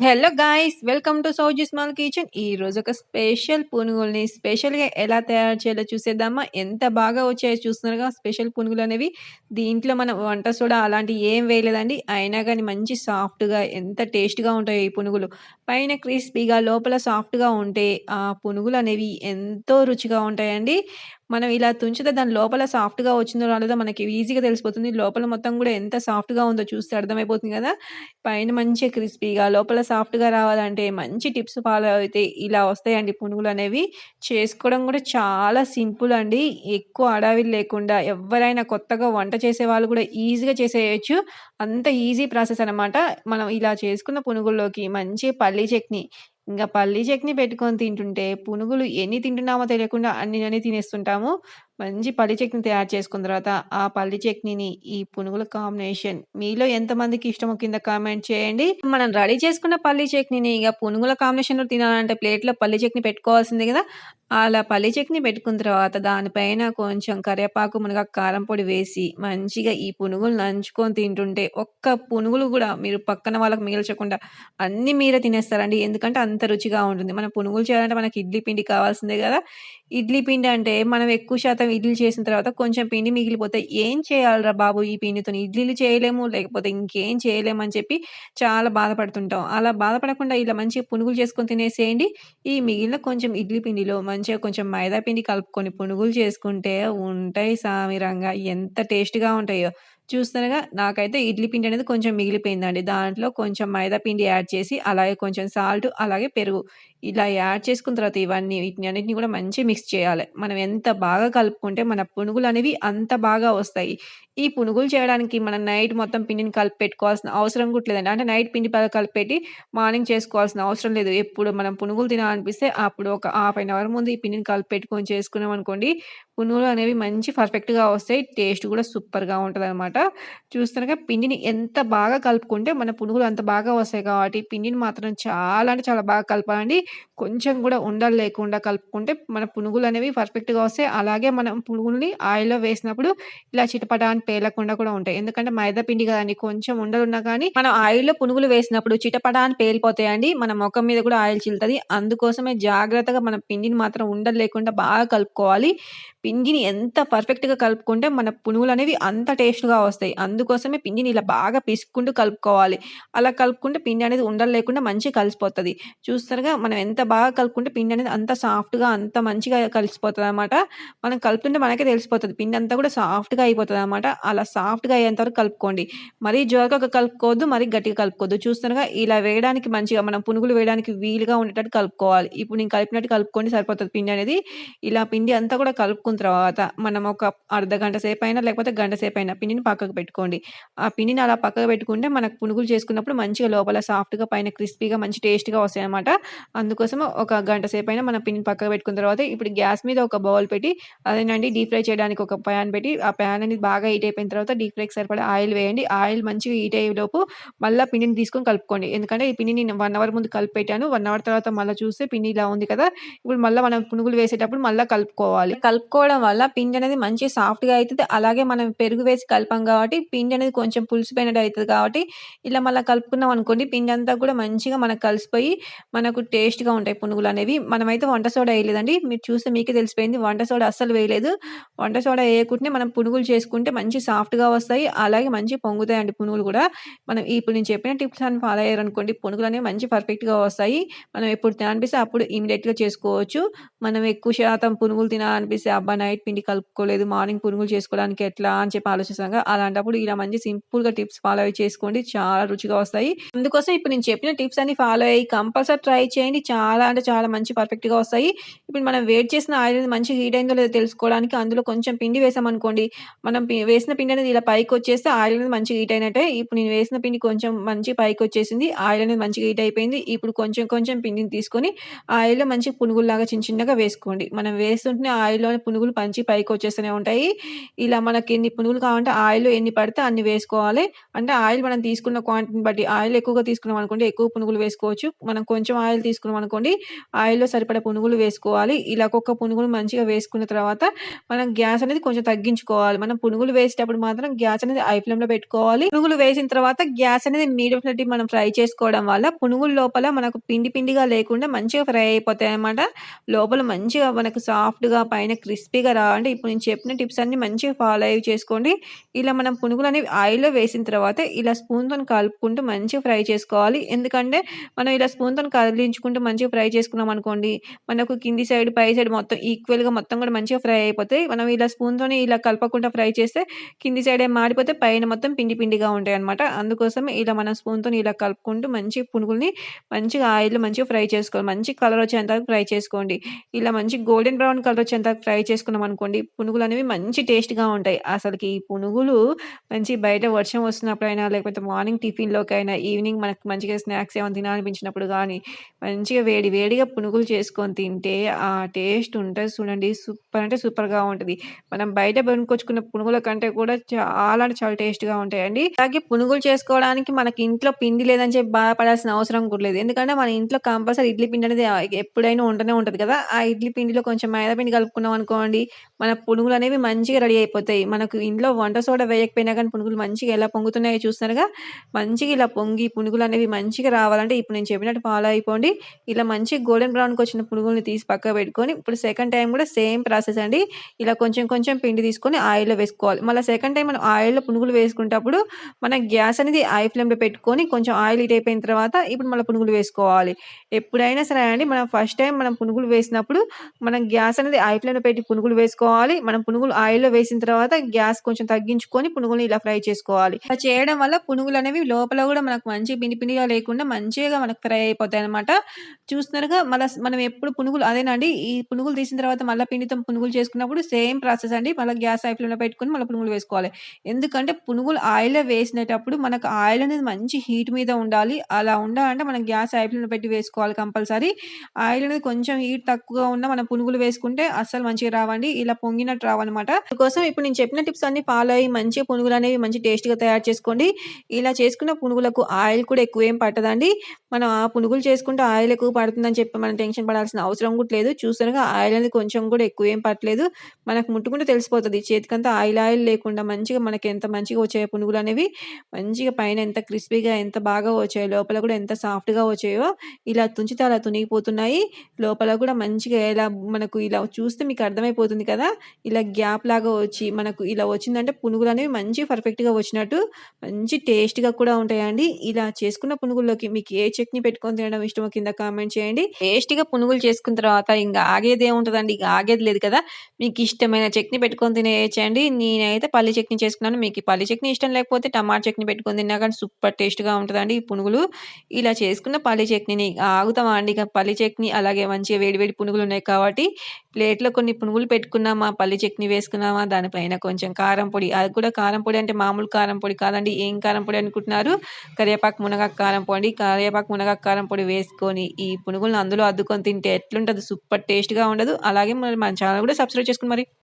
Hello guys welcome to Sowji small kitchen. ఈ రోజు ఒక స్పెషల్ పునుగుల్ని స్పెషల్గా ఎలా తయారు చేయాలో చూసేద్దామా? ఎంత బాగా వచ్చాయో చూస్తున్నారుగా స్పెషల్ పునుగులు అనేవి. దీంట్లో మనం వంట సోడా అలాంటివి ఏం వేయలేదండి. అయినా కానీ మంచి సాఫ్ట్గా ఎంత టేస్ట్గా ఉంటాయో ఈ పునుగులు. పైన క్రిస్పీగా లోపల సాఫ్ట్గా ఉంటే ఆ పునుగులు అనేవి ఎంతో రుచిగా ఉంటాయండి. మనం ఇలా తుంచితే దాని లోపల సాఫ్ట్‌గా వచ్చిందో రాలేదో మనకి ఈజీగా తెలిసిపోతుంది. లోపల మొత్తం గూడా ఎంత సాఫ్ట్‌గా ఉందో చూస్తే అర్థమైపోతుంది గదా! పైన మంచిగా క్రిస్పీగా లోపల సాఫ్ట్‌గా రావాలంటే మంచి టిప్స్ ఫాలో అయితే ఇలా వస్తాయండి పునుగులనేవి. చేసుకోవడం గూడా చాలా సింపుల్ అండి. ఎక్కువ హడావిడి లేకుండా ఎవ్వరైనా కొత్తగా వంట చేసేవాళ్ళు గూడా ఈజీగా చేసేయొచ్చు. అంత ఈజీ ప్రాసెస్ అనమాట. మనం ఇలా చేసుకున్న పునుగుల్లోకి మంచి పల్లీ చట్నీ ఇంకా పల్లీ చట్నీ పెట్టుకొని తింటుంటే పునుగులు ఎన్ని తింటున్నామో తెలియకుండా అన్ని అన్ని తినేస్తుంటాము. మంచి పల్లి చట్నీ తయారు చేసుకున్న తర్వాత, ఆ పల్లి చట్నీని ఈ పునుగుల కాంబినేషన్ మీలో ఎంతమందికి ఇష్టమో కింద కామెంట్ చేయండి. మనం రెడీ చేసుకున్న పల్లి చట్నీని ఇక పునుగుల కాంబినేషన్‌లో తినాలంటే ప్లేట్‌లో పల్లి చట్నీ పెట్టుకోవాల్సిందే కదా అలా పల్లి చట్నీ పెట్టుకున్న తర్వాత దానిపైన కొంచెం కరివేపాకు, మునగ కారం పొడి వేసి మంచిగా ఈ పునుగులు నంచుకొని తింటుంటే ఒక్క పునుగులు కూడా మీరు పక్కన వాళ్ళకి మిగిల్చకుండా అన్నీ మీరే తినేస్తారండి. ఎందుకంటే అంత రుచిగా ఉంటుంది. మనం పునుగులు చేయాలంటే మనకి ఇడ్లీ పిండి కావాల్సిందే కదా ఇడ్లీ పిండి అంటే మనం ఎక్కువ శాతం ఇడ్లీ చేసిన తర్వాత కొంచెం పిండి మిగిలిపోతే ఏం చేయాలిరా బాబు ఈ పిండితోని ఇడ్లీలు చేయలేము, లేకపోతే ఇంకేం చేయలేము అని చెప్పి చాలా బాధపడుతుంటాం. అలా బాధపడకుండా ఇలా మంచిగా పునుగులు చేసుకొని తినేసేయండి. ఈ మిగిలిన కొంచెం ఇడ్లీ పిండిలో మంచిగా కొంచెం మైదా పిండి కలుపుకొని పునుగులు చేసుకుంటే ఉంటాయి సామిరంగా ఎంత టేస్ట్‌గా ఉంటాయో. చూస్తున్నారుగా నాకైతే ఇడ్లీ పిండి అనేది కొంచెం మిగిలిపోయిందండి. దాంట్లో కొంచెం మైదా పిండి యాడ్ చేసి, అలాగే కొంచెం సాల్ట్, అలాగే పెరుగు ఇలా యాడ్ చేసుకున్న తర్వాత ఇవన్నీ వీటిని అన్నిటిని కూడా మంచి మిక్స్ చేయాలి. మనం ఎంత బాగా కలుపుకుంటే మన పునుగులు అనేవి అంత బాగా వస్తాయి. ఈ పునుగులు చేయడానికి మనం నైట్ మొత్తం పిండిని కలిపి పెట్టుకోవాల్సిన అవసరం కూడా లేదండి. అంటే నైట్ పిండి కలిపెట్టి మార్నింగ్ చేసుకోవాల్సిన అవసరం లేదు. ఎప్పుడు మనం పునుగులు తినాలనిపిస్తే అప్పుడు ఒక హాఫ్ అన్ అవర్ ముందు ఈ పిండిని కలిపి పెట్టుకొని చేసుకున్నామనుకోండి, పునుగులు అనేవి మంచి పర్ఫెక్ట్‌గా వస్తాయి. టేస్ట్ కూడా సూపర్‌గా అనమాట చూస్తున్నారుగా పిండిని ఎంత బాగా కలుపుకుంటే మన పునుగులు అంత బాగా వస్తాయి కాబట్టి పిండిని మాత్రం చాలా అంటే చాలా బాగా కలపాలండి. కొంచెం కూడా ఉండలు లేకుండా కలుపుకుంటే మన పునుగులు అనేవి పర్ఫెక్ట్‌గా వస్తాయి. అలాగే మనం పునుగుల్ని ఆయిల్‌లో వేసినప్పుడు ఇలా చిటపట అని పేలకుండా కూడా ఉంటాయి. ఎందుకంటే మైదా పిండి కానీ కొంచెం ఉండలు ఉన్నా కానీ మనం ఆయిల్‌లో పునుగులు వేసినప్పుడు చిటపట అని పేలిపోతాయండి. మన ముఖం మీద కూడా ఆయిల్ చిల్లుతుంది అందుకోసమే జాగ్రత్తగా మన పిండిని మాత్రం ఉండలు లేకుండా బాగా కలుపుకోవాలి. పిండిని ఎంత పర్ఫెక్ట్‌గా కలుపుకుంటే మన పునుగులు అనేవి అంత టేస్ట్‌గా వస్తాయి. అందుకోసమే పిండిని ఇలా బాగా పిసుక్కుంటూ కలుపుకోవాలి. అలా కలుపుకుంటే పిండి అనేది ఉండలు లేకుండా మంచిగా కలిసిపోతుంది చూస్తారుగా మనం ఎంత బాగా కలుపుకుంటే పిండి అనేది అంత సాఫ్ట్‌గా అంత మంచిగా కలిసిపోతదనమాట. మనం కలుపుతుంటే మనకే తెలిసిపోతుంది పిండి అంతా కూడా సాఫ్ట్‌గా అయిపోతుంది అనమాట అలా సాఫ్ట్‌గా అయ్యేంత వరకు కలుపుకోండి. మరీ జోరకగా కలుపుకోవద్దు, మరీ గట్టిగా కలుపుకోవద్దు. చూస్తారుగా ఇలా వేయడానికి మంచిగా మనం పునుగులు వేయడానికి వీలుగా ఉండేటట్టు కలుపుకోవాలి. ఇప్పుడు నేను కలిపినట్టు కలుపుకోండి సరిపోతుంది పిండి అనేది. ఇలా పిండి అంతా కూడా కలుపుకున్న తర్వాత మనం ఒక అర్ధ గంట సేపు అయినా లేకపోతే గంట సేపు అయినా పిండిని పక్కకు పెట్టుకోండి. ఆ పిండిని అలా పక్కకు పెట్టుకుంటే మనకు పునుగులు చేసుకున్నప్పుడు మంచిగా లోపల సాఫ్ట్‌గా పైన క్రిస్పీగా మంచి టేస్ట్‌గా వస్తాయన్నమాట. అందుకోసం ఒక గంట సేపు అయినా మనం పిండిని పక్కకు పెట్టుకున్న తర్వాత ఇప్పుడు గ్యాస్ మీద ఒక బౌల్ పెట్టి అదేనండి డీప్ ఫ్రై చేయడానికి ఒక పాన్ పెట్టి ఆ పాన్ అనేది బాగా హీట్ అయిపోయిన తర్వాత డీప్ ఫ్రైకి సరిపడా ఆయిల్ వేయండి. ఆయిల్ మంచిగా హీట్ అయ్యేలోపు మళ్ళీ పిండిని తీసుకొని కలుపుకోండి. ఎందుకంటే ఈ పిండిని నేను వన్ అవర్ ముందు కలిపి పెట్టాను. వన్ అవర్ తర్వాత మళ్ళీ చూస్తే పిండి ఇలా ఉంది కదా! ఇప్పుడు మళ్ళీ మనం పునుగులు వేసేటప్పుడు మళ్ళీ కలుపుకోవాలి. కలుపుకోవడం వల్ల పిండి అనేది మంచి సాఫ్ట్‌గా అవుతుంది అలాగే మనం పెరుగు వేసి కలపం కాబట్టి పిండి అనేది కొంచెం పులిసిపోయినట్టు అవుతుంది కాబట్టి ఇలా మళ్ళీ కలుపుకున్నాం అనుకోండి పిండి అంతా కూడా మంచిగా మనకు కలిసిపోయి మనకు టేస్ట్‌గా ఉంటాయి పునుగులు అనేవి మనమైతే వంట సోడా వేయలేదండి మీరు చూస్తే మీకే తెలిసిపోయింది. వంట సోడా అస్సలు వేయలేదు. వంట సోడా వేయకుంటే మనం పునుగులు చేసుకుంటే మంచి సాఫ్ట్‌గా వస్తాయి. అలాగే మంచి పొంగుతాయండి పునుగులు కూడా. మనం ఇప్పుడు నేను చెప్పిన టిప్స్ అని ఫాలో అయ్యారనుకోండి పునుగులనేవి మంచి పర్ఫెక్ట్‌గా వస్తాయి. మనం ఎప్పుడు తినాలనిపిస్తే అప్పుడు ఇమీడియట్గా చేసుకోవచ్చు. మనం ఎక్కువ శాతం పునుగులు తినాలనిపిస్తే అబ్బా! నైట్ పిండి కలుపుకోలేదు. మార్నింగ్ పునుగులు చేసుకోవడానికి ఎట్లా అని చెప్పి ఆలోచిస్తాం అలాంటప్పుడు ఇలా మంచి సింపుల్‌గా టిప్స్ ఫాలో అయ్యి చేసుకోండి. చాలా రుచిగా వస్తాయి. అందుకోసం ఇప్పుడు నేను చెప్పిన టిప్స్ అన్ని ఫాలో అయ్యి కంపల్సరీ ట్రై చేయండి. చాలా అంటే చాలా మంచి పర్ఫెక్ట్‌గా వస్తాయి. ఇప్పుడు మనం వేట్ చేసిన ఆయిల్ మంచి హీట్ అయిందో లేదో తెలుసుకోవడానికి అందులో కొంచెం పిండి వేసామనుకోండి. మనం వేసిన పిండి అనేది ఇలా పైకి వచ్చేస్తే ఆయిల్ అనేది మంచి హీట్ అయినట్టే. ఇప్పుడు నేను వేసిన పిండి కొంచెం మంచి పైకి వచ్చేసింది ఆయిల్ అనేది మంచిగా హీట్ అయిపోయింది. ఇప్పుడు కొంచెం కొంచెం పిండిని తీసుకొని ఆయిల్‌లో మంచి పునుగుల్లాగా చిన్న చిన్నగా వేసుకోండి. మనం వేస్తుంటే ఆయిల్‌లోనే పునుగులు మంచి పైకొచ్చేస్తూనే ఉంటాయి. ఇలా మనకి ఎన్ని పునుగులు కావాలంటే ఆయిల్ ఆయిల్ ఎన్ని పడితే అన్ని వేసుకోవాలి. అంటే ఆయిల్ మనం తీసుకున్న క్వాంటిటీని బట్టి ఆయిల్ ఎక్కువగా తీసుకున్నాం అనుకోండి ఎక్కువ పునుగులు వేసుకోవచ్చు. మనం కొంచెం ఆయిల్ తీసుకున్నాం అనుకోండి ఆయిల్‌లో సరిపడే పునుగులు వేసుకోవాలి. ఇలా ఒక్కొక్క పునుగులు మంచిగా వేసుకున్న తర్వాత మనం గ్యాస్ అనేది కొంచెం తగ్గించుకోవాలి. మనం పునుగులు వేసేటప్పుడు మాత్రం గ్యాస్ అనేది హై ఫ్లేమ్‌లో పెట్టుకోవాలి. పునుగులు వేసిన తర్వాత గ్యాస్ అనేది మీడియం ఫ్లేమ్ మనం ఫ్రై చేసుకోవడం వల్ల పునుగుల లోపల మనకు పిండి పిండిగా లేకుండా మంచిగా ఫ్రై అయిపోతాయి అనమాట లోపల మంచిగా మనకు సాఫ్ట్‌గా పైన క్రిస్పీగా రావాలంటే ఇప్పుడు నేను చెప్పిన టిప్స్ అన్ని మంచిగా ఫాలో అయ్యి చేసుకోండి. ఇలా ఇలా మనం పునుగులు అనేవి ఆయిల్‌లో వేసిన తర్వాత ఇలా స్పూన్‌తోని కలుపుకుంటూ మంచిగా ఫ్రై చేసుకోవాలి. ఎందుకంటే మనం ఇలా స్పూన్తో కదిలించుకుంటూ మంచిగా ఫ్రై చేసుకున్నాం అనుకోండి, మనకు కింది సైడ్, పై సైడ్ మొత్తం ఈక్వల్‌గా మొత్తం కూడా మంచిగా ఫ్రై అయిపోతాయి. మనం ఇలా స్పూన్‌తోని ఇలా కలపకుండా ఫ్రై చేస్తే కింది సైడ్ మాడిపోతే పైన మొత్తం పిండి పిండిగా ఉంటాయన్నమాట. అందుకోసమే ఇలా మనం స్పూన్తో ఇలా కలుపుకుంటూ మంచి పునుగుల్ని మంచిగా ఆయిల్‌లో మంచిగా ఫ్రై చేసుకోవాలి. మంచి కలర్ వచ్చేంత వరకు ఫ్రై చేసుకోండి. ఇలా మంచి గోల్డెన్ బ్రౌన్ కలర్ వచ్చేంత వరకు ఫ్రై చేసుకున్నాం అనుకోండి, పునుగులు అనేవి మంచి టేస్ట్‌గా ఉంటాయి. అసలుకి ఈ పునుగులు మంచి బయట వర్షం వస్తున్నప్పుడైనా, లేకపోతే మార్నింగ్ టిఫిన్‌లోకైనా, ఈవినింగ్ మనకు మంచిగా స్నాక్స్ ఏమైనా తినాలనిపించినప్పుడు కానీ మంచిగా వేడి వేడిగా పునుగులు చేసుకొని తింటే ఆ టేస్ట్ ఉంటుంది చూడండి. సూపర్ అంటే సూపర్‌గా ఉంటది. మనం బయట కొనుక్కొచ్చుకున్న పునుగుల కంటే కూడా చాలా అంటే చాలా టేస్ట్‌గా ఉంటాయండి. అలాగే పునుగులు చేసుకోవడానికి మనకి ఇంట్లో పిండి లేదని చెప్పి బాధపడాల్సిన అవసరం కూడా లేదు. ఎందుకంటే మన ఇంట్లో కంపల్సరీ ఇడ్లీ పిండి అనేది ఎప్పుడైనా ఉంటూనే ఉంటది కదా! ఆ ఇడ్లీ పిండిలో కొంచెం మైదా పిండి కలుపుకున్నాం అనుకోండి, మన పునుగులు అనేవి మంచిగా రెడీ అయిపోతాయి. మనకు ఇంట్లో వంట సోడా వేయకపోయినా కానీ పునుగులు మంచిగా ఎలా పొంగుతున్నాయో చూస్తున్నారుగా! మంచిగా ఇలా పొంగి పునుగులు అనేవి మంచిగా రావాలంటే ఇప్పుడు నేను చెప్పినట్టు ఫాలో అయిపోండి. ఇలా మంచిగా గోల్డెన్ బ్రౌన్‌కొచ్చిన పునుగుల్ని తీసి పక్కకు పెట్టుకొని, ఇప్పుడు సెకండ్ టైం కూడా సేమ్ ప్రాసెస్ అండి. ఇలా కొంచెం కొంచెం పిండి తీసుకొని ఆయిల్‌లో వేసుకోవాలి. మళ్ళీ సెకండ్ టైం మనం ఆయిల్‌లో పునుగులు వేసుకునేటప్పుడు మన గ్యాస్ అనేది హై ఫ్లేమ్‌లో పెట్టుకొని కొంచెం ఆయిల్ హీట్ అయిపోయిన తర్వాత ఇప్పుడు మళ్ళీ పునుగులు వేసుకోవాలి. ఎప్పుడైనా సరే అండి మనం ఫస్ట్ టైం మనం పునుగులు వేసినప్పుడు మనం గ్యాస్ అనేది హై ఫ్లేమ్‌లో పెట్టి పునుగులు వేసుకోవాలి. మనం పునుగులు ఆయిల్‌లో వేసిన తర్వాత గ్యాస్ కొంచెం తగ్గించుకొని పునుగులు ఇలా ఫ్రై చేసుకోవాలి. ఇలా చేయడం వల్ల పునుగులు అనేవి లోపల కూడా మనకు మంచి పిండి పిండిగా లేకుండా మంచిగా మనకు ఫ్రై అయిపోతాయన్నమాట. చూస్తున్నారుగా మళ్ళా మనం ఎప్పుడు పునుగులు అదేనండి ఈ పునుగులు తీసిన తర్వాత మళ్ళీ పిండితో పునుగులు చేసుకున్నప్పుడు సేమ్ ప్రాసెస్ అండి. మళ్ళీ గ్యాస్ హై పెట్టుకుని మళ్ళీ పునుగులు వేసుకోవాలి. ఎందుకంటే పునుగులు ఆయిల్‌లో వేసినప్పుడు మనకు ఆయిల్ అనేది మంచి హీట్ మీద ఉండాలి. అలా ఉండాలంటే మనం గ్యాస్ హై పెట్టి వేసుకోవాలి కంపల్సరీ. ఆయిల్ అనేది కొంచెం హీట్ తక్కువగా ఉన్న మనం పునుగులు వేసుకుంటే అస్సలు మంచిగా రావండి. ఇలా పొంగినట్టు రావన్నమాట. అందుకోసం ఇప్పుడు నేను చెప్పిన టిప్స్ అన్ని ఫాలో అయ్యి మంచిగా పునుగులనేవి మంచి టేస్ట్‌గా తయారు చేసుకోండి. ఇలా చేసుకున్న పునుగులకు ఆయిల్ కూడా ఎక్కువ ఏం పట్టదండి. మనం ఆ పునుగులు చేసుకుంటే ఆయిల్ ఎక్కువ పడుతుందని చెప్పి మనం టెన్షన్ పడాల్సిన అవసరం కూడా లేదు. చూసారుగా ఆయిల్ అనేది కొంచెం కూడా ఎక్కువ ఏం పట్టలేదు. మనకు ముట్టుకుంటే తెలిసిపోతుంది చేతికంతా ఆయిల్ ఆయిల్ లేకుండా మంచిగా మనకి ఎంత మంచిగా వచ్చాయో పునుగులు అనేవి మంచిగా పైన ఎంత క్రిస్పీగా ఎంత బాగా వచ్చాయో, లోపల కూడా ఎంత సాఫ్ట్‌గా వచ్చాయో, ఇలా తుంచితే అలా తునిగిపోతున్నాయి. లోపల కూడా మంచిగా ఎలా మనకు ఇలా చూస్తే మీకు అర్థమైపోతుంది కదా! ఇలా గ్యాప్ లాగా వచ్చి మనకు ఇలా వచ్చిందంటే అనేవి మంచి పర్ఫెక్ట్‌గా వచ్చినట్టు. మంచి టేస్ట్‌గా కూడా ఉంటాయండి. ఇలా చేసుకున్న పునుగుల్లోకి మీకు ఏ చట్నీ పెట్టుకొని తినడం ఇష్టమో కింద కామెంట్ చేయండి. టేస్ట్గా పునుగులు చేసుకున్న తర్వాత ఇంకా ఆగేది ఏముంటుందండి ఇక ఆగేది లేదు కదా! మీకు ఇష్టమైన చట్నీ పెట్టుకొని తినేయచ్చండి నేనైతే పల్లి చట్నీ చేసుకున్నాను. మీకు పల్లి చట్నీ ఇష్టం లేకపోతే టమాటా చట్నీ పెట్టుకొని తిన్నా కానీ సూపర్ టేస్ట్‌గా ఉంటుందండి ఈ పునుగులు. ఇలా చేసుకున్న పల్లి చట్నీని ఆగుతామా అండి ఇక పల్లి చట్నీ అలాగే మంచిగా వేడివేడి పునుగులు ఉన్నాయి కాబట్టి ప్లేట్‌లో కొన్ని పునుగులు పెట్టుకున్నామా, పల్లి చట్నీ వేసుకున్నామా, దానిపైన కొంచెం కారం పొడి అది కూడా కారం పొడి అంటే మామూలు కారం పొడి కాదండి. ఏం కారం పొడి అనుకుంటున్నారు? కరివేపాకు, మునగాకు కారం పొడి. కరివేపాకు, మునగాకు కారం పొడి వేసుకొని ఈ పునుగులను అందులో అద్దుకొని తింటే ఎట్లుంటది సూపర్ టేస్ట్‌గా ఉండదు. అలాగే మన ఛానల్ కూడా సబ్స్క్రైబ్ చేసుకుని మరి.